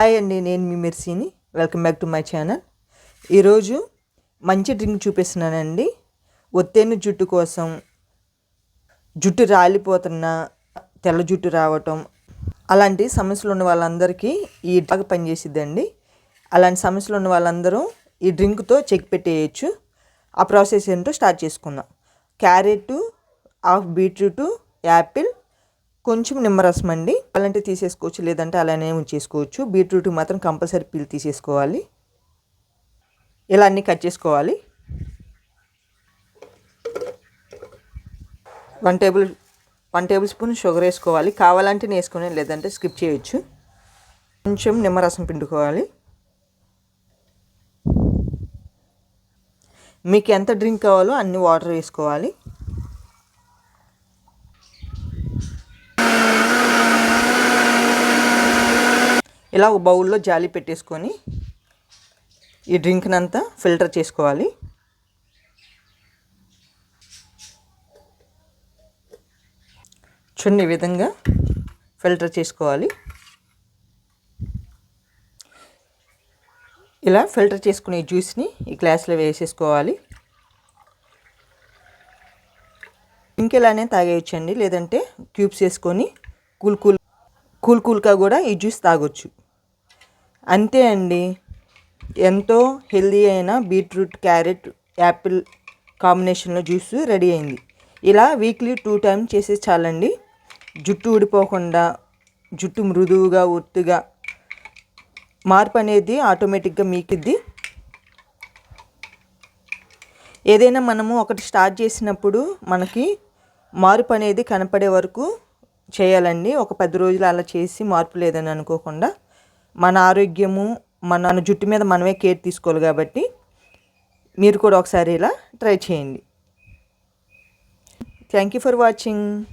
Hi అండి నేను మీ మెర్సీని welcome back to my channel. ఈరోజు మంచి డ్రింక్ చూపిస్తున్నానండి. ఒత్తేను జుట్టు కోసం జుట్టు రాలిపోతున్న తెల్ల జుట్టు రావటం అలాంటి సమస్యలు ఉన్న వాళ్ళందరికీ ఈ బాగా పనిచేసిద్దండి. అలాంటి సమస్యలు ఉన్న వాళ్ళందరూ ఈ డ్రింక్తో చెక్ పెట్టేయచ్చు. ఆ ప్రాసెస్ ఏంటో స్టార్ట్ చేసుకుందాం. క్యారెట్ హాఫ్ బీట్రూట్ యాపిల్ కొంచెం నిమ్మరసం అండి. అలాంటి తీసేసుకోవచ్చు లేదంటే అలానే ఉంచేసుకోవచ్చు. బీట్రూట్ మాత్రం కంపల్సరీ పీల్ తీసేసుకోవాలి. ఇలా అన్నీ కట్ చేసుకోవాలి. One table one tablespoon sugar వేసుకోవాలి. కావాలంటే వేసుకొని లేదంటే స్కిప్ చేయొచ్చు. కొంచెం నిమ్మరసం పిండుకోవాలి. మీకు ఎంత డ్రింక్ కావాలో అన్ని వాటర్ వేసుకోవాలి. ఇలా ఒక బౌల్లో జాలి పెట్టేసుకొని ఈ డ్రింక్ని అంతా ఫిల్టర్ చేసుకోవాలి. చూడండి ఈ విధంగా ఫిల్టర్ చేసుకోవాలి. ఇలా ఫిల్టర్ చేసుకునే జ్యూస్ని ఈ గ్లాస్లో వేసేసుకోవాలి. ఇంకెలానే తాగేయచ్చండి లేదంటే క్యూబ్స్ వేసుకొని కూల్ కూల్ కూల్ కూల్గా కూడా ఈ జ్యూస్ తాగొచ్చు. అంతే అండి. ఎంతో హెల్దీ అయిన బీట్రూట్ క్యారెట్ యాపిల్ కాంబినేషన్లో జ్యూస్ రెడీ అయింది. ఇలా వీక్లీ టూ టైమ్స్ చేసే చాలండి. జుట్టు ఊడిపోకుండా జుట్టు మృదువుగా ఒత్తుగా మార్పు అనేది ఆటోమేటిక్గా మీకిద్ది. ఏదైనా మనము ఒకటి స్టార్ట్ చేసినప్పుడు మనకి మార్పు అనేది కనపడే వరకు చేయాలండి. ఒక పది రోజులు అలా చేసి మార్పు లేదని అనుకోకుండా. మన ఆరోగ్యము మన జుట్టు మీద మనమే కేర్ తీసుకోవాలి కాబట్టి మీరు కూడా ఒకసారి ఇలా ట్రై చేయండి. Thank you for watching